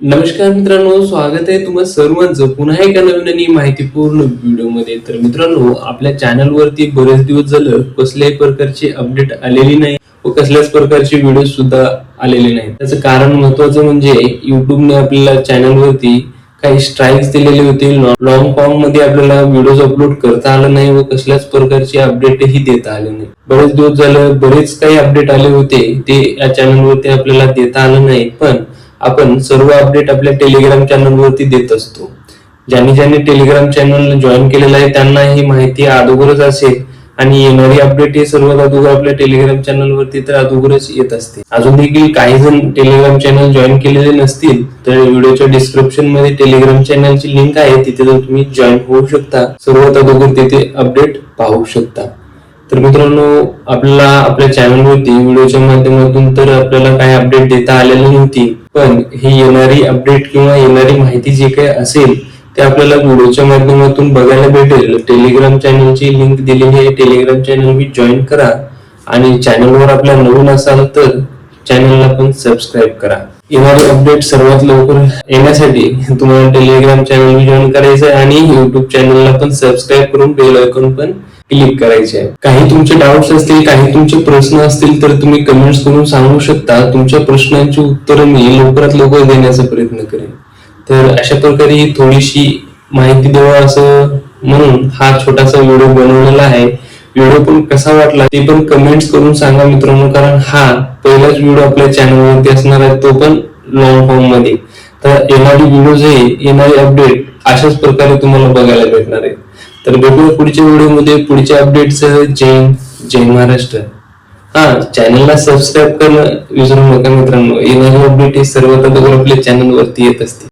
नमस्कार मित्रांनो स्वागत आहे तुम्हा सर्वांचं. पुन्हा एका नवीन आणि माहितीपूर्ण व्हिडिओमध्ये. तर मित्रांनो आपल्या चॅनलवरती बरेच दिवस झालं कसल्याही प्रकारची अपडेट आलेली नाही व कसल्याच प्रकारचे व्हिडिओ सुद्धा आलेले नाही त्याचं कारण महत्वाचं म्हणजे युट्यूबने आपल्याला चॅनलवरती काही स्ट्राईक्स दिलेले होते. लॉंग फॉर्ममध्ये आपल्याला व्हिडिओज अपलोड करता आलं नाही व कसल्याच प्रकारचे अपडेटही देता आले नाही. बरेच दिवस झालं बरेच काही अपडेट आले होते. ते या चॅनलवरती आपल्याला देता आलं नाही. पण आपण सर्व अपडेट आपल्या टेलिग्राम चॅनलवरती देत असतो. ज्यांनी ज्यांनी टेलिग्राम चॅनल जॉईन केलेलं आहे त्यांना ही माहिती अगोदरच असेल. आणि येणारी अपडेट हे सर्व अगोदर आपल्या टेलिग्राम चॅनलवरती तर अगोदरच येत असते. अजून देखील काही जण टेलिग्राम चॅनल जॉईन केलेले नसतील तर व्हिडिओच्या डिस्क्रिप्शनमध्ये टेलिग्राम चॅनलची लिंक आहे तिथे जाऊन तुम्ही जॉईन होऊ शकता. सर्वात अगोदर तिथे अपडेट पाहू शकता. तर मित्रांनो आपल्याला आपल्या चॅनलवरती व्हिडिओच्या माध्यमातून तर आपल्याला काही अपडेट देता आलेली नव्हती. पण ही येणारी अपडेट किंवा येणारी माहिती जे काही असेल ते आपल्याला व्हिडिओच्या माध्यमातून बघायला भेटेल. टेलिग्राम चॅनलची लिंक दिलेली आहे. टेलिग्राम चॅनल मी जॉईन करा. आणि चॅनलवर आपल्या नवीन असाल तर चॅनलला पण सबस्क्राईब करा. येणारे अपडेट सर्वात लवकर येण्यासाठी तुम्हाला टेलिग्राम चॅनल जॉईन करायचं आहे आणि युट्यूब चॅनलला पण सबस्क्राईब करून बेल आयकॉन पण क्लिक करायचे आहे काही तुमचे डाऊट्स असतील काही तुमचे प्रश्न असतील तर तुम्ही कमेंट्स करून सांगू शकता. तुमच्या प्रश्नांची उत्तरं मी लवकरात लवकर देण्याचा प्रयत्न करेन. तर अशा प्रकारे ही थोडीशी माहिती द्यावा असं म्हणून हा छोटासा व्हिडिओ बनवलेला आहे. व्हिडिओ पण कसा वाटला ते पण कमेंट्स करून सांगा मित्रांनो कारण हा पहिलाच व्हिडिओ आपल्या चॅनलवरती असणार आहे तो पण लॉंग फॉर्ममध्ये. तर येणारी व्हिडिओज हे येणारी अपडेट अशाच प्रकारे तुम्हाला बघायला भेटणार आहे. तर भेटूया पुढच्या व्हिडिओमध्ये पुढच्या अपडेटसह जय जय महाराष्ट्र. हा चॅनलला सबस्क्राईब करणं विसरू नका मित्रांनो. येणारी अपडेट हे सर्वात अगोदर आपल्या चॅनलवरती येत असते.